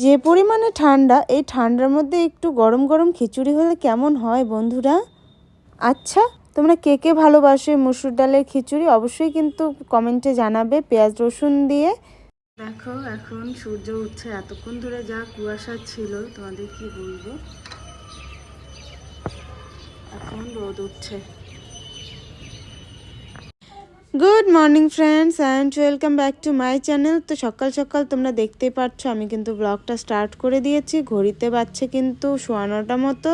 যে পরিমাণে ঠান্ডা, এই ঠান্ডার মধ্যে একটু গরম গরম খিচুড়ি হলে কেমন হয় বন্ধুরা? আচ্ছা তোমরা কে কে ভালোবাসো মুসুর ডালের খিচুড়ি অবশ্যই কিন্তু কমেন্টে জানাবে পেঁয়াজ রসুন দিয়ে। দেখো, এখন সূর্য উঠছে, এতক্ষণ ধরে যা কুয়াশা ছিল, তোমাদের কি বলব? এখন রোদ উঠছে। Good morning friends and welcome back to my channel তো সকাল সকাল তোমরা দেখতেই পাচ্ছ আমি কিন্তু ব্লগটা স্টার্ট করে দিয়েছি। ঘড়িতে বাজছে কিন্তু শোয়ানোটা মতো।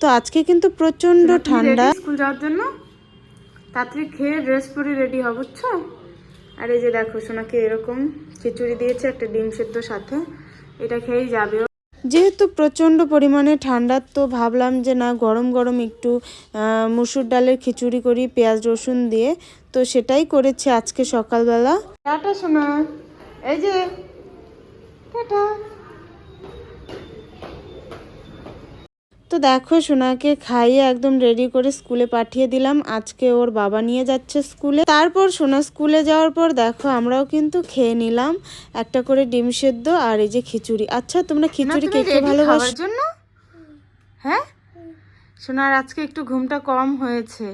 তো আজকে কিন্তু প্রচণ্ড ঠান্ডা। স্কুল যাওয়ার জন্য? তাড়াতাড়ি খেয়ে ড্রেস পরে রেডি হব বুঝছ? আর এই যে দেখো সোনাকে এরকম খিচুড়ি দিয়েছে একটা ডিম সেদ্ধ সাথে। এটা খেয়েই যাবে। যেহেতু প্রচণ্ড পরিমাণে ঠান্ডা, তো ভাবলাম যে না, গরম গরম একটু মুসুর ডালের খিচুড়ি করি, পেঁয়াজ রসুন দিয়ে। তো সেটাই করেছি আজকে সকালবেলা। টাটা সোনা। এই যে, টাটা। তো দেখো সোনাকে খাইয়ে একদম রেডি করে স্কুলে পাঠিয়ে দিলাম। আজকে ওর বাবা নিয়ে যাচ্ছে স্কুলে। তারপর সোনা স্কুলে যাওয়ার পর দেখো আমরাও কিন্তু খেয়ে নিলাম। একটা করে ডিম সেদ্ধ আর এই যে খিচুড়ি। আচ্ছা তোমরা খিচুড়ি কে কে ভালোবাসো জন্য? হ্যাঁ? সোনার আজকে একটু ঘুমটা কম হয়েছে।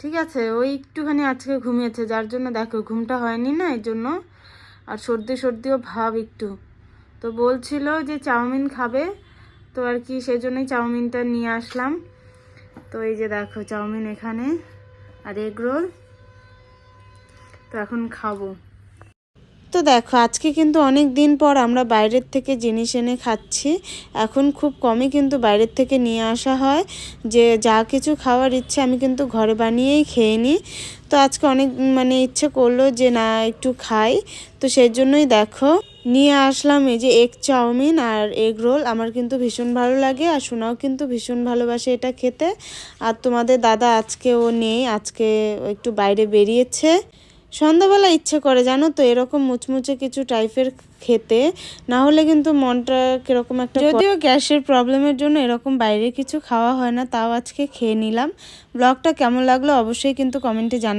ঠিক আছে ওই একটুখানি আজকে ঘুমিয়েছে যার জন্য দেখো ঘুমটা হয়নি না এই জন্য। আর সর্দি সর্দিও ভাব একটু। তো বলছিল যে চাউমিন খাবে। তো আর কি সেই জন্যই চাউমিনটা নিয়ে আসলাম। তো এই যে দেখো, চাউমিন এখানে আর এগ রোল। তো এখন খাব। তো দেখো, আজকে কিন্তু অনেক দিন পর আমরা বাইরের থেকে জিনিস এনে খাচ্ছি। এখন খুব কমই কিন্তু বাইরের থেকে নিয়ে আসা হয়। যে যা কিছু খাওয়ার ইচ্ছে আমি কিন্তু ঘরে বানিয়েই খেয়ে নিই। তো আজকে অনেক মানে ইচ্ছে করল যে না, একটু খাই। তো সেই জন্যই দেখো। নিয়ে আসলাম এই যে এগ চাউমিন আর এগ রোল আমার কিন্তু ভীষণ ভালো লাগে আর সোনাও কিন্তু ভীষণ ভালোবাসে এটা খেতে। আর তোমাদের দাদা আজকে ও নেই আজকে একটু বাইরে বেরিয়েছে। সন্ধ্যাবেলা ইচ্ছে করে জানো তো এরকম মুচমুচে কিছু টাইপের খেতে। না হলে কিন্তু মনটা কীরকম একটা যদিও গ্যাসের প্রবলেমের জন্য এরকম বাইরে কিছু খাওয়া হয় না তাও আজকে খেয়ে নিলাম। ব্লগটা কেমন লাগল অবশ্যই কিন্তু কমেন্টে জানা